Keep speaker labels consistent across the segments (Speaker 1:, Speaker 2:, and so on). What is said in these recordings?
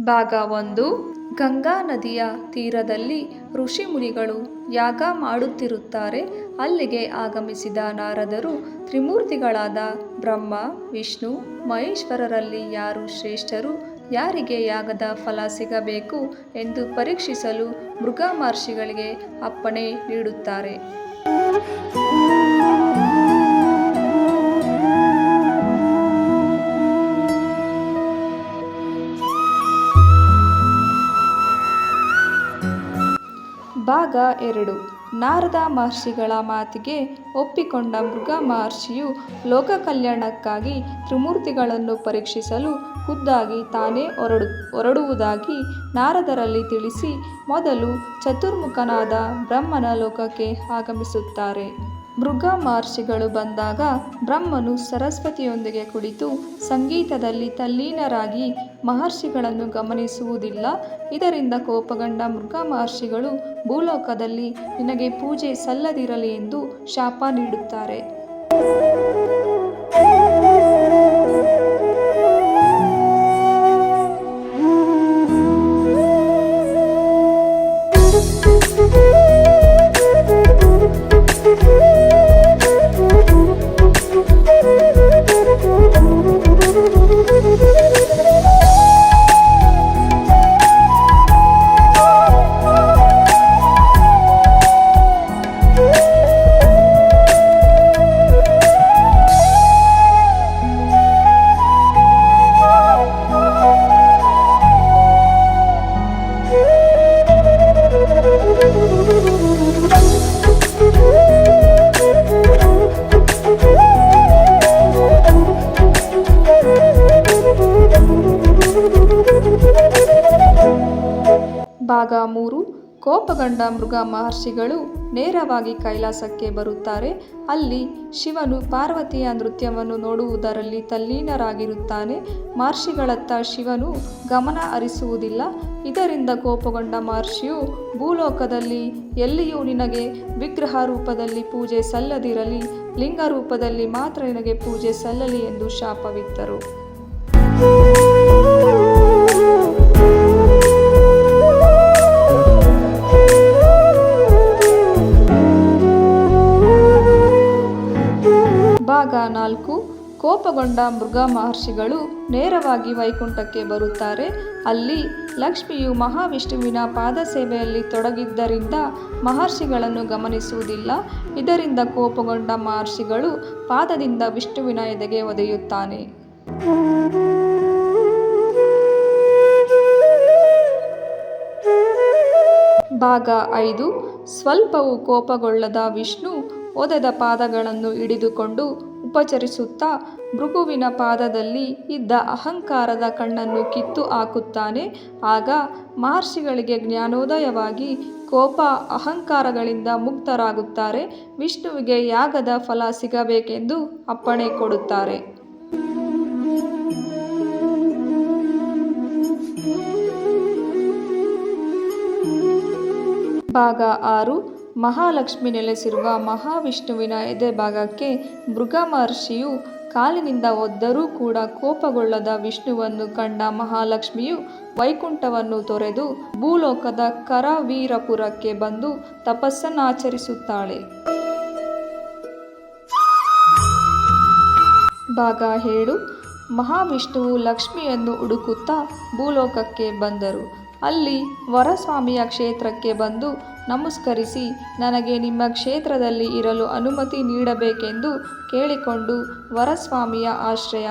Speaker 1: ಭಾಗ ಒಂದು, ಗಂಗಾ ನದಿಯ ತೀರದಲ್ಲಿ ಋಷಿ ಮುನಿಗಳು ಯಾಗ ಮಾಡುತ್ತಿರುತ್ತಾರೆ. ಅಲ್ಲಿಗೆ ಆಗಮಿಸಿದ ನಾರದರು ತ್ರಿಮೂರ್ತಿಗಳಾದ ಬ್ರಹ್ಮ, ವಿಷ್ಣು, ಮಹೇಶ್ವರರಲ್ಲಿ ಯಾರು ಶ್ರೇಷ್ಠರು, ಯಾರಿಗೆ ಯಾಗದ ಫಲ ಸಿಗಬೇಕು ಎಂದು ಪರೀಕ್ಷಿಸಲು ಮೃಗ ಮಹರ್ಷಿಗಳಿಗೆ ಅಪ್ಪಣೆ ನೀಡುತ್ತಾರೆ. ಭಾಗ ಎರಡು. ನಾರದ ಮಹರ್ಷಿಗಳ ಮಾತಿಗೆ ಒಪ್ಪಿಕೊಂಡ ಮೃಗ ಮಹರ್ಷಿಯು ಲೋಕ ಕಲ್ಯಾಣಕ್ಕಾಗಿ ತ್ರಿಮೂರ್ತಿಗಳನ್ನು ಪರೀಕ್ಷಿಸಲು ಖುದ್ದಾಗಿ ತಾನೇ ಹೊರಡು, ಹೊರಡುವುದಾಗಿ ನಾರದರಲ್ಲಿ ತಿಳಿಸಿ ಮೊದಲು ಚತುರ್ಮುಖನಾದ ಬ್ರಹ್ಮನ ಲೋಕಕ್ಕೆ ಆಗಮಿಸುತ್ತಾರೆ. ಮೃಗ ಮಹರ್ಷಿಗಳು ಬಂದಾಗ ಬ್ರಹ್ಮನು ಸರಸ್ವತಿಯೊಂದಿಗೆ ಕುಳಿತು ಸಂಗೀತದಲ್ಲಿ ತಲ್ಲೀನರಾಗಿ ಮಹರ್ಷಿಗಳನ್ನು ಗಮನಿಸುವುದಿಲ್ಲ. ಇದರಿಂದ ಕೋಪಗೊಂಡ ಮೃಗ ಮಹರ್ಷಿಗಳು ಭೂಲೋಕದಲ್ಲಿ ನಿನಗೆ ಪೂಜೆ ಸಲ್ಲದಿರಲಿ ಎಂದು ಶಾಪ ನೀಡುತ್ತಾರೆ. ಮೃಗ ಮಹರ್ಷಿಗಳು ನೇರವಾಗಿ ಕೈಲಾಸಕ್ಕೆ ಬರುತ್ತಾರೆ. ಅಲ್ಲಿ ಶಿವನು ಪಾರ್ವತಿಯ ನೃತ್ಯವನ್ನು ನೋಡುವುದರಲ್ಲಿ ತಲ್ಲೀನರಾಗಿರುತ್ತಾನೆ. ಮಹರ್ಷಿಗಳತ್ತ ಶಿವನು ಗಮನ ಹರಿಸುವುದಿಲ್ಲ. ಇದರಿಂದ ಕೋಪಗೊಂಡ ಮಹರ್ಷಿಯು, ಭೂಲೋಕದಲ್ಲಿ ಎಲ್ಲಿಯೂ ನಿನಗೆ ವಿಗ್ರಹ ರೂಪದಲ್ಲಿ ಪೂಜೆ ಸಲ್ಲದಿರಲಿ, ಲಿಂಗ ರೂಪದಲ್ಲಿ ಮಾತ್ರ ನಿನಗೆ ಪೂಜೆ ಸಲ್ಲಲಿ ಎಂದು ಶಾಪವಿತ್ತರು. ಭಾಗ ನಾಲ್ಕು ಕೋಪಗೊಂಡ ಮೃಗ ಮಹರ್ಷಿಗಳು ನೇರವಾಗಿ ವೈಕುಂಠಕ್ಕೆ ಬರುತ್ತಾರೆ. ಅಲ್ಲಿ ಲಕ್ಷ್ಮಿಯು ಮಹಾವಿಷ್ಣುವಿನ ಪಾದ ಸೇವೆಯಲ್ಲಿ ತೊಡಗಿದ್ದರಿಂದ ಮಹರ್ಷಿಗಳನ್ನು ಗಮನಿಸುವುದಿಲ್ಲ. ಇದರಿಂದ ಕೋಪಗೊಂಡ ಮಹರ್ಷಿಗಳು ಪಾದದಿಂದ ವಿಷ್ಣುವಿನ ಎದೆಗೆ ಒದೆಯುತ್ತಾನೆ. ಭಾಗ ಐದು. ಸ್ವಲ್ಪವೂ ಕೋಪಗೊಳ್ಳದ ವಿಷ್ಣು ಒದೆದ ಪಾದಗಳನ್ನು ಹಿಡಿದುಕೊಂಡು ಉಪಚರಿಸುತ್ತಾ ಭೃಗುವಿನ ಪಾದದಲ್ಲಿ ಇದ್ದ ಅಹಂಕಾರದ ಕಣ್ಣನ್ನು ಕಿತ್ತು ಹಾಕುತ್ತಾನೆ. ಆಗ ಮಹರ್ಷಿಗಳಿಗೆ ಜ್ಞಾನೋದಯವಾಗಿ ಕೋಪ ಅಹಂಕಾರಗಳಿಂದ ಮುಕ್ತರಾಗುತ್ತಾರೆ. ವಿಷ್ಣುವಿಗೆ ಯಾಗದ ಫಲ ಸಿಗಬೇಕೆಂದು ಅಪ್ಪಣೆ ಕೊಡುತ್ತಾರೆ. ಭಾಗ ಆರು. ಮಹಾಲಕ್ಷ್ಮಿ ನೆಲೆಸಿರುವ ಮಹಾವಿಷ್ಣುವಿನ ಎದೆಭಾಗಕ್ಕೆ ಮೃಗ ಮಹರ್ಷಿಯು ಕಾಲಿನಿಂದ ಒದ್ದರೂ ಕೂಡ ಕೋಪಗೊಳ್ಳದ ವಿಷ್ಣುವನ್ನು ಕಂಡ ಮಹಾಲಕ್ಷ್ಮಿಯು ವೈಕುಂಠವನ್ನು ತೊರೆದು ಭೂಲೋಕದ ಕರವೀರಪುರಕ್ಕೆ ಬಂದು ತಪಸ್ಸನ್ನಾಚರಿಸುತ್ತಾಳೆ ಭಾಗ ಹೇಳು ಮಹಾವಿಷ್ಣುವು ಲಕ್ಷ್ಮಿಯನ್ನು ಹುಡುಕುತ್ತಾ ಭೂಲೋಕಕ್ಕೆ ಬಂದರು. ಅಲ್ಲಿ ವರಸ್ವಾಮಿಯ ಕ್ಷೇತ್ರಕ್ಕೆ ಬಂದು ನಮಸ್ಕರಿಸಿ, ನನಗೆ ನಿಮ್ಮ ಕ್ಷೇತ್ರದಲ್ಲಿ ಇರಲು ಅನುಮತಿ ನೀಡಬೇಕೆಂದು ಕೇಳಿಕೊಂಡು ವರಸ್ವಾಮಿಯ ಆಶ್ರಯ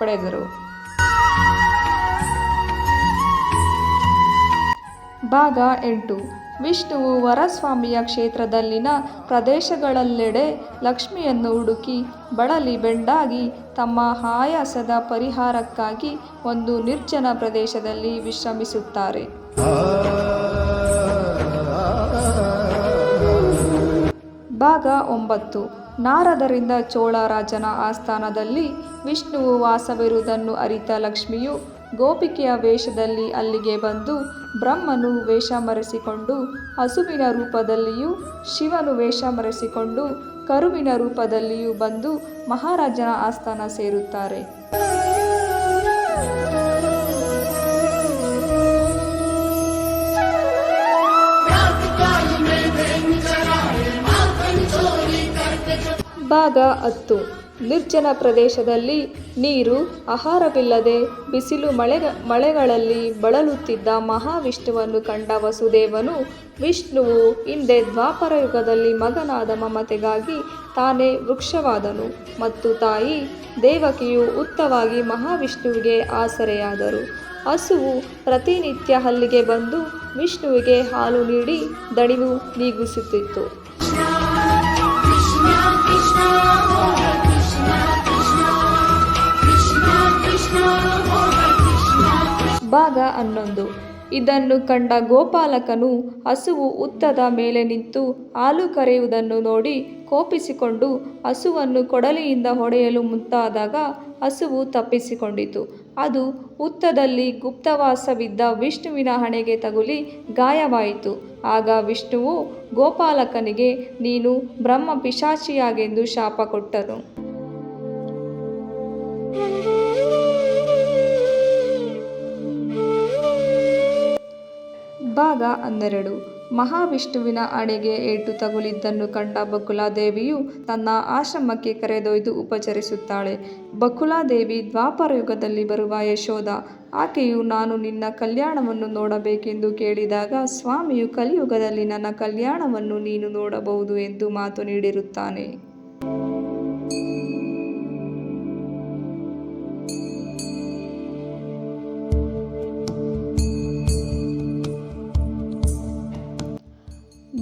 Speaker 1: ಪಡೆದರು. ಭಾಗ ಎಂಟು. ವಿಷ್ಣುವು ವರಸ್ವಾಮಿಯ ಕ್ಷೇತ್ರದಲ್ಲಿನ ಪ್ರದೇಶಗಳಲ್ಲೆಡೆ ಲಕ್ಷ್ಮಿಯನ್ನು ಹುಡುಕಿ ಬಳಲಿ ಬೆಂಡಾಗಿ ತಮ್ಮ ಆಯಾಸದ ಪರಿಹಾರಕ್ಕಾಗಿ ಒಂದು ನಿರ್ಜನ ಪ್ರದೇಶದಲ್ಲಿ ವಿಶ್ರಮಿಸುತ್ತಾರೆ. ಭಾಗ ಒಂಬತ್ತು. ನಾರದರಿಂದ ಚೋಳ ರಾಜನ ಆಸ್ಥಾನದಲ್ಲಿ ವಿಷ್ಣುವು ವಾಸವಿರುವುದನ್ನು ಅರಿತ ಲಕ್ಷ್ಮಿಯು ಗೋಪಿಕೆಯ ವೇಷದಲ್ಲಿ ಅಲ್ಲಿಗೆ ಬಂದು ಬ್ರಹ್ಮನು ವೇಷ ಮರೆಸಿಕೊಂಡು ಹಸುವಿನ ರೂಪದಲ್ಲಿಯೂ ಶಿವನು ವೇಷ ಮರೆಸಿಕೊಂಡು ಕರುವಿನ ರೂಪದಲ್ಲಿಯೂ ಬಂದು ಮಹಾರಾಜನ ಆಸ್ಥಾನ ಸೇರುತ್ತಾರೆ. ಭಾಗ ಹತ್ತು. ನಿರ್ಜನ ಪ್ರದೇಶದಲ್ಲಿ ನೀರು ಆಹಾರವಿಲ್ಲದೆ ಬಿಸಿಲು ಮಳೆ ಮಳೆಗಳಲ್ಲಿ ಬಳಲುತ್ತಿದ್ದ ಮಹಾವಿಷ್ಣುವನ್ನು ಕಂಡ ವಸುದೇವನು ವಿಷ್ಣುವು ಹಿಂದೆ ದ್ವಾಪರ ಯುಗದಲ್ಲಿ ಮಗನಾದ ಮಮತೆಗಾಗಿ ತಾನೇ ವೃಕ್ಷವಾದನು ಮತ್ತು ತಾಯಿ ದೇವಕಿಯು ಉತ್ತವಾಗಿ ಮಹಾವಿಷ್ಣುವಿಗೆ ಆಸರೆಯಾದರು ಹಸುವು ಪ್ರತಿನಿತ್ಯ ಹಲ್ಲಿಗೆ ಬಂದು ವಿಷ್ಣುವಿಗೆ ಹಾಲು ನೀಡಿ ದಣಿವು ನೀಗಿಸುತ್ತಿತ್ತು ಭಾಗ ಹನ್ನೊಂದು. ಇದನ್ನು ಕಂಡ ಗೋಪಾಲಕನು ಹಸುವು ಉತ್ತದ ಮೇಲೆ ನಿಂತು ಹಾಲು ಕರೆಯುವುದನ್ನು ನೋಡಿ ಕೋಪಿಸಿಕೊಂಡು ಹಸುವನ್ನು ಕೊಡಲಿಯಿಂದ ಹೊಡೆಯಲು ಮುಂತಾದಾಗ ಹಸುವು ತಪ್ಪಿಸಿಕೊಂಡಿತು. ಅದು ಉತ್ತದಲ್ಲಿ ಗುಪ್ತವಾಸವಿದ್ದ ವಿಷ್ಣುವಿನ ಹಣೆಗೆ ತಗುಲಿ ಗಾಯವಾಯಿತು. ಆಗ ವಿಷ್ಣುವು ಗೋಪಾಲಕನಿಗೆ, ನೀನು ಬ್ರಹ್ಮ ಪಿಶಾಚಿಯಾಗೆಂದು ಶಾಪ ಕೊಟ್ಟನು. ಭಾಗ ಹನ್ನೆರಡು ಮಹಾವಿಷ್ಣುವಿನ ಹಣೆಗೆ ಏಟು ತಗುಲಿದ್ದನ್ನು ಕಂಡ ಬಕುಲಾದೇವಿಯು ತನ್ನ ಆಶ್ರಮಕ್ಕೆ ಕರೆದೊಯ್ದು ಉಪಚರಿಸುತ್ತಾಳೆ. ಬಕುಲಾದೇವಿ ದ್ವಾಪರ ಯುಗದಲ್ಲಿ ಬರುವ ಯಶೋಧ, ಆಕೆಯು ನಾನು ನಿನ್ನ ಕಲ್ಯಾಣವನ್ನು ನೋಡಬೇಕೆಂದು ಕೇಳಿದಾಗ ಸ್ವಾಮಿಯು ಕಲಿಯುಗದಲ್ಲಿ ನನ್ನ ಕಲ್ಯಾಣವನ್ನು ನೀನು ನೋಡಬಹುದು ಎಂದು ಮಾತು ನೀಡಿರುತ್ತಾನೆ.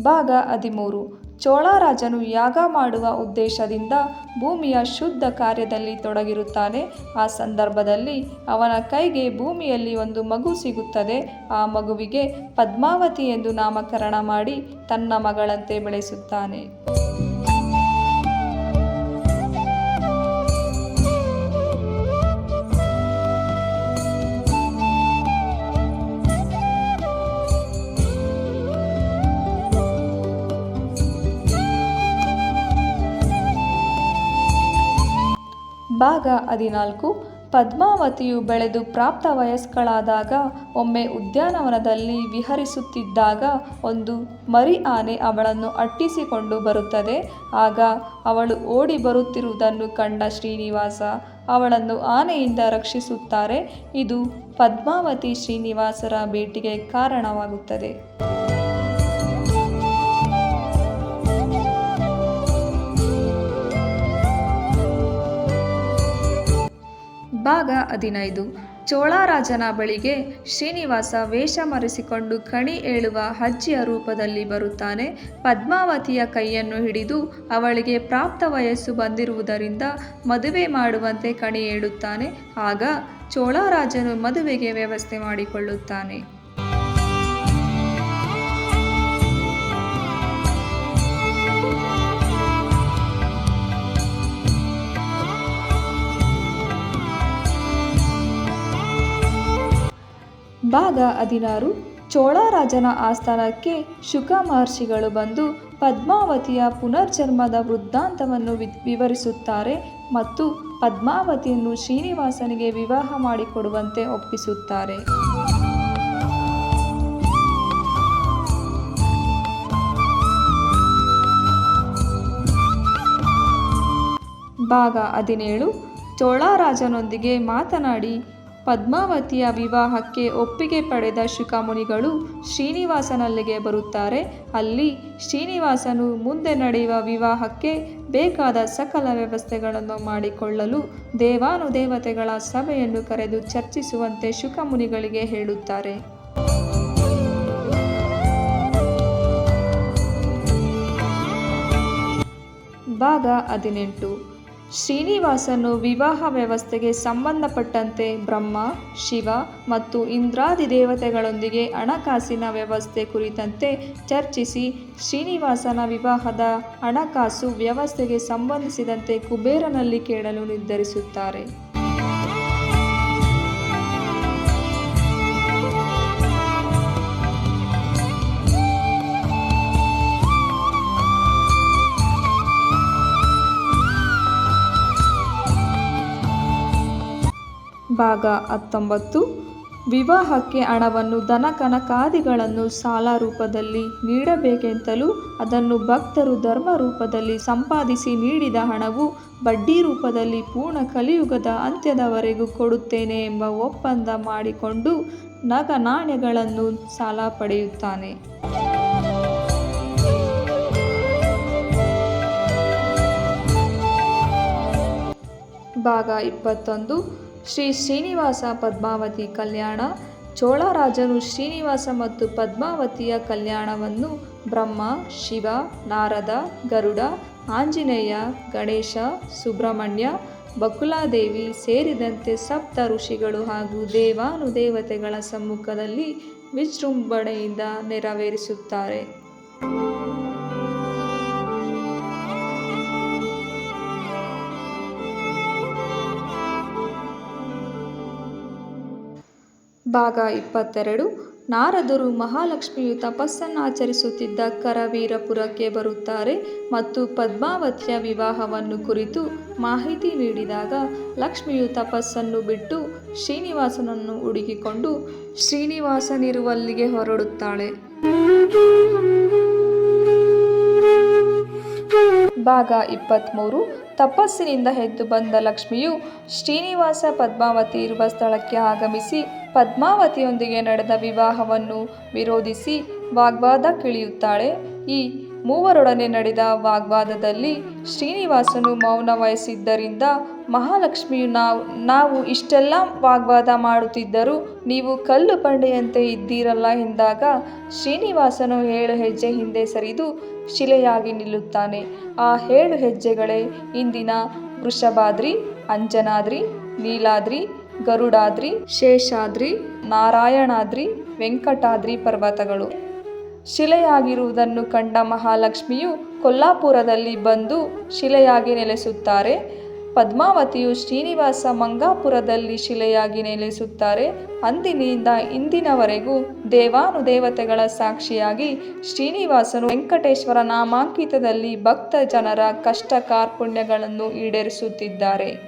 Speaker 1: ಭಾಗ ಹದಿಮೂರು. ಚೋಳರಾಜನು ಯಾಗ ಮಾಡುವ ಉದ್ದೇಶದಿಂದ ಭೂಮಿಯ ಶುದ್ಧ ಕಾರ್ಯದಲ್ಲಿ ತೊಡಗಿರುತ್ತಾನೆ. ಆ ಸಂದರ್ಭದಲ್ಲಿ ಅವನ ಕೈಗೆ ಭೂಮಿಯಲ್ಲಿ ಒಂದು ಮಗು ಸಿಗುತ್ತದೆ. ಆ ಮಗುವಿಗೆ ಪದ್ಮಾವತಿ ಎಂದು ನಾಮಕರಣ ಮಾಡಿ ತನ್ನ ಮಗಳಂತೆ ಬೆಳೆಸುತ್ತಾನೆ. ಭಾಗ ಹದಿನಾಲ್ಕು. ಪದ್ಮಾವತಿಯು ಬೆಳೆದು ಪ್ರಾಪ್ತ ವಯಸ್ಕಳಾದಾಗ ಒಮ್ಮೆ ಉದ್ಯಾನವನದಲ್ಲಿ ವಿಹರಿಸುತ್ತಿದ್ದಾಗ ಒಂದು ಮರಿ ಆನೆ ಅವಳನ್ನು ಅಟ್ಟಿಸಿಕೊಂಡು ಬರುತ್ತದೆ. ಆಗ ಅವಳು ಓಡಿ ಬರುತ್ತಿರುವುದನ್ನು ಕಂಡ ಶ್ರೀನಿವಾಸ ಅವಳನ್ನು ಆನೆಯಿಂದ ರಕ್ಷಿಸುತ್ತಾರೆ. ಇದು ಪದ್ಮಾವತಿ ಶ್ರೀನಿವಾಸರ ಭೇಟಿಗೆ ಕಾರಣವಾಗುತ್ತದೆ. ಭಾಗ ಹದಿನೈದು. ಚೋಳರಾಜನ ಬಳಿಗೆ ಶ್ರೀನಿವಾಸ ವೇಷ ಮರೆಸಿಕೊಂಡು ಕಣಿ ಏಳುವ ಅಜ್ಜಿಯ ರೂಪದಲ್ಲಿ ಬರುತ್ತಾನೆ. ಪದ್ಮಾವತಿಯ ಕೈಯನ್ನು ಹಿಡಿದು ಅವಳಿಗೆ ಪ್ರಾಪ್ತ ವಯಸ್ಸು ಬಂದಿರುವುದರಿಂದ ಮದುವೆ ಮಾಡುವಂತೆ ಕಣಿ ಹೇಳುತ್ತಾನೆ ಆಗ ಚೋಳರಾಜನು ಮದುವೆಗೆ ವ್ಯವಸ್ಥೆ ಮಾಡಿಕೊಳ್ಳುತ್ತಾನೆ. ಭಾಗ ಹದಿನಾರು ಚೋಳರಾಜನ ಆಸ್ಥಾನಕ್ಕೆ ಶುಕ ಮಹರ್ಷಿಗಳು ಬಂದು ಪದ್ಮಾವತಿಯ ಪುನರ್ಜನ್ಮದ ವೃದ್ಧಾಂತವನ್ನು ವಿವರಿಸುತ್ತಾರೆ ಮತ್ತು ಪದ್ಮಾವತಿಯನ್ನು ಶ್ರೀನಿವಾಸನಿಗೆ ವಿವಾಹ ಮಾಡಿಕೊಡುವಂತೆ ಒಪ್ಪಿಸುತ್ತಾರೆ. ಭಾಗ ಹದಿನೇಳು. ಚೋಳರಾಜನೊಂದಿಗೆ ಮಾತನಾಡಿ ಪದ್ಮಾವತಿಯ ವಿವಾಹಕ್ಕೆ ಒಪ್ಪಿಗೆ ಪಡೆದ ಶುಕಮುನಿಗಳು ಶ್ರೀನಿವಾಸನಲ್ಲಿಗೆ ಬರುತ್ತಾರೆ. ಅಲ್ಲಿ ಶ್ರೀನಿವಾಸನು ಮುಂದೆ ನಡೆಯುವ ವಿವಾಹಕ್ಕೆ ಬೇಕಾದ ಸಕಲ ವ್ಯವಸ್ಥೆಗಳನ್ನು ಮಾಡಿಕೊಳ್ಳಲು ದೇವಾನುದೇವತೆಗಳ ಸಭೆಯನ್ನು ಕರೆದು ಚರ್ಚಿಸುವಂತೆ ಶುಕಮುನಿಗಳಿಗೆ ಹೇಳುತ್ತಾರೆ. ಭಾಗ ಹದಿನೆಂಟು. ಶ್ರೀನಿವಾಸನು ವಿವಾಹ ವ್ಯವಸ್ಥೆಗೆ ಸಂಬಂಧಪಟ್ಟಂತೆ ಬ್ರಹ್ಮ, ಶಿವ ಮತ್ತು ಇಂದ್ರಾದಿ ದೇವತೆಗಳೊಂದಿಗೆ ಹಣಕಾಸಿನ ವ್ಯವಸ್ಥೆ ಕುರಿತಂತೆ ಚರ್ಚಿಸಿ ಶ್ರೀನಿವಾಸನ ವಿವಾಹದ ಹಣಕಾಸು ವ್ಯವಸ್ಥೆಗೆ ಸಂಬಂಧಿಸಿದಂತೆ ಕುಬೇರನಲ್ಲಿ ಕೇಳಲು ನಿರ್ಧರಿಸುತ್ತಾರೆ. ಭಾಗ ಹತ್ತೊಂಬತ್ತು. ವಿವಾಹಕ್ಕೆ ಹಣವನ್ನು ದನಕನಕಾದಿಗಳನ್ನು ಸಾಲ ರೂಪದಲ್ಲಿ ನೀಡಬೇಕೆಂತಲೂ ಅದನ್ನು ಭಕ್ತರು ಧರ್ಮ ರೂಪದಲ್ಲಿ ಸಂಪಾದಿಸಿ ನೀಡಿದ ಹಣವು ಬಡ್ಡಿ ರೂಪದಲ್ಲಿ ಪೂರ್ಣ ಕಲಿಯುಗದ ಅಂತ್ಯದವರೆಗೂ ಕೊಡುತ್ತೇನೆ ಎಂಬ ಒಪ್ಪಂದ ಮಾಡಿಕೊಂಡು ನಗ ನಾಣ್ಯಗಳನ್ನು ಸಾಲ ಪಡೆಯುತ್ತಾನೆ. ಭಾಗ ಇಪ್ಪತ್ತೊಂದು. ಶ್ರೀ ಶ್ರೀನಿವಾಸ ಪದ್ಮಾವತಿ ಕಲ್ಯಾಣ, ಚೋಳರಾಜನು ಶ್ರೀನಿವಾಸ ಮತ್ತು ಪದ್ಮಾವತಿಯ ಕಲ್ಯಾಣವನ್ನು ಬ್ರಹ್ಮ, ಶಿವ, ನಾರದ, ಗರುಡ, ಆಂಜನೇಯ, ಗಣೇಶ, ಸುಬ್ರಹ್ಮಣ್ಯ, ಬಕುಲಾದೇವಿ ಸೇರಿದಂತೆ ಸಪ್ತ ಋಷಿಗಳು ಹಾಗೂ ದೇವಾನುದೇವತೆಗಳ ಸಮ್ಮುಖದಲ್ಲಿ ವಿಜೃಂಭಣೆಯಿಂದ ನೆರವೇರಿಸುತ್ತಾರೆ. ಭಾಗ ಇಪ್ಪತ್ತೆರಡು. ನಾರದರು ಮಹಾಲಕ್ಷ್ಮಿಯು ತಪಸ್ಸನ್ನಾಚರಿಸುತ್ತಿದ್ದ ಕರವೀರಪುರಕ್ಕೆ ಬರುತ್ತಾರೆ ಮತ್ತು ಪದ್ಮಾವತಿಯ ವಿವಾಹವನ್ನು ಕುರಿತು ಮಾಹಿತಿ ನೀಡಿದಾಗ ಲಕ್ಷ್ಮಿಯು ತಪಸ್ಸನ್ನು ಬಿಟ್ಟು ಶ್ರೀನಿವಾಸನನ್ನು ಹುಡುಕಿಕೊಂಡು ಶ್ರೀನಿವಾಸನಿರುವಲ್ಲಿಗೆ ಹೊರಡುತ್ತಾಳೆ. ಭಾಗ ಇಪ್ಪತ್ತ್ಮೂರು ತಪಸ್ಸಿನಿಂದ ಎದ್ದು ಬಂದ ಲಕ್ಷ್ಮಿಯು ಶ್ರೀನಿವಾಸ ಪದ್ಮಾವತಿ ಇರುವ ಸ್ಥಳಕ್ಕೆ ಆಗಮಿಸಿ ಪದ್ಮಾವತಿಯೊಂದಿಗೆ ನಡೆದ ವಿವಾಹವನ್ನು ವಿರೋಧಿಸಿ ವಾಗ್ವಾದ ಕಿಳಿಯುತ್ತಾಳೆ. ಈ ಮೂವರೊಡನೆ ನಡೆದ ವಾಗ್ವಾದದಲ್ಲಿ ಶ್ರೀನಿವಾಸನು ಮೌನ ವಹಿಸಿದ್ದರಿಂದ ಮಹಾಲಕ್ಷ್ಮಿಯು ನಾವು ನಾವು ಇಷ್ಟೆಲ್ಲ ವಾಗ್ವಾದ ಮಾಡುತ್ತಿದ್ದರೂ ನೀವು ಕಲ್ಲು ಬಂಡೆಯಂತೆ ಇದ್ದೀರಲ್ಲ ಎಂದಾಗ ಶ್ರೀನಿವಾಸನು ಏಳು ಹೆಜ್ಜೆ ಹಿಂದೆ ಸರಿದು ಶಿಲೆಯಾಗಿ ನಿಲ್ಲುತ್ತಾನೆ. ಆ ಏಳು ಹೆಜ್ಜೆಗಳೇ ಇಂದಿನ ವೃಷಭಾದ್ರಿ, ಅಂಜನಾದ್ರಿ, ನೀಲಾದ್ರಿ ಗರುಡಾದ್ರಿ, ಶೇಷಾದ್ರಿ, ನಾರಾಯಣಾದ್ರಿ, ವೆಂಕಟಾದ್ರಿ ಪರ್ವತಗಳು. ಶಿಲೆಯಾಗಿರುವುದನ್ನು ಕಂಡ ಮಹಾಲಕ್ಷ್ಮಿಯು ಕೊಲ್ಲಾಪುರದಲ್ಲಿ ಬಂದು ಶಿಲೆಯಾಗಿ ನೆಲೆಸುತ್ತಾರೆ. ಪದ್ಮಾವತಿಯು ಶ್ರೀನಿವಾಸ ಮಂಗಾಪುರದಲ್ಲಿ ಶಿಲೆಯಾಗಿ ನೆಲೆಸುತ್ತಾರೆ. ಅಂದಿನಿಂದ ಇಂದಿನವರೆಗೂ ದೇವಾನುದೇವತೆಗಳ ಸಾಕ್ಷಿಯಾಗಿ ಶ್ರೀನಿವಾಸನು ವೆಂಕಟೇಶ್ವರ ನಾಮಾಂಕಿತದಲ್ಲಿ ಭಕ್ತ ಜನರ ಕಷ್ಟ ಕಾರ್ಪುಣ್ಯಗಳನ್ನು ಈಡೇರಿಸುತ್ತಿದ್ದಾರೆ.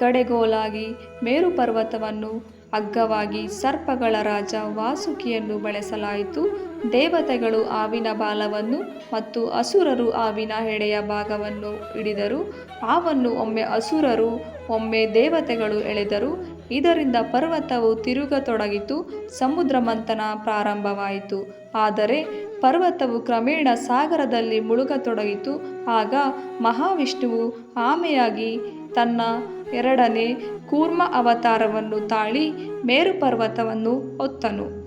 Speaker 1: ಕಡೆಗೋಲಾಗಿ ಮೇರು ಪರ್ವತವನ್ನು ಅಗ್ಗವಾಗಿ ಸರ್ಪಗಳ ರಾಜ ವಾಸುಕಿಯನ್ನು ಬಳಸಲಾಯಿತು. ದೇವತೆಗಳು ಆವಿನ ಬಾಲವನ್ನು ಮತ್ತು ಅಸುರರು ಆವಿನ ಹೆಡೆಯ ಭಾಗವನ್ನು ಹಿಡಿದರು. ಆವನ್ನು ಒಮ್ಮೆ ಅಸುರರು, ಒಮ್ಮೆ ದೇವತೆಗಳು ಎಳೆದರು. ಇದರಿಂದ ಪರ್ವತವು ತಿರುಗತೊಡಗಿತು. ಸಮುದ್ರ ಮಂಥನ ಪ್ರಾರಂಭವಾಯಿತು. ಆದರೆ ಪರ್ವತವು ಕ್ರಮೇಣ ಸಾಗರದಲ್ಲಿ ಮುಳುಗತೊಡಗಿತು. ಆಗ ಮಹಾವಿಷ್ಣುವು ಆಮೆಯಾಗಿ ತನ್ನ ಎರಡನೇ ಕೂರ್ಮ ಅವತಾರವನ್ನು ತಾಳಿ ಮೇರು ಪರ್ವತವನ್ನು ಹೊತ್ತನು.